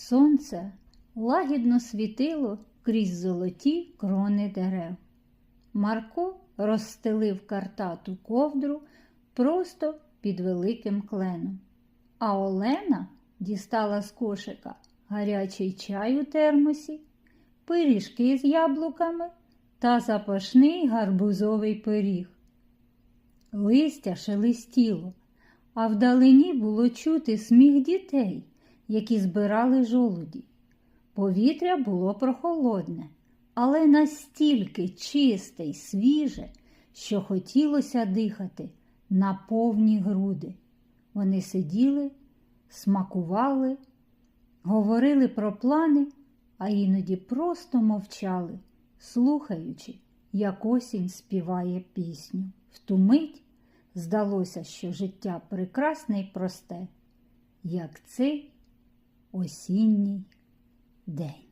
Сонце лагідно світило крізь золоті крони дерев. Марко розстелив картату ковдру просто під великим кленом. А Олена дістала з кошика гарячий чай у термосі, пиріжки з яблуками та запашний гарбузовий пиріг. Листя шелестіло, а вдалині було чути сміх дітей, які збирали жолуді. Повітря було прохолодне, але настільки чисте й свіже, що хотілося дихати на повні груди. Вони сиділи, смакували, говорили про плани, а іноді просто мовчали, слухаючи, як осінь співає пісню. В ту мить здалося, що життя прекрасне й просте, як цей осінній день.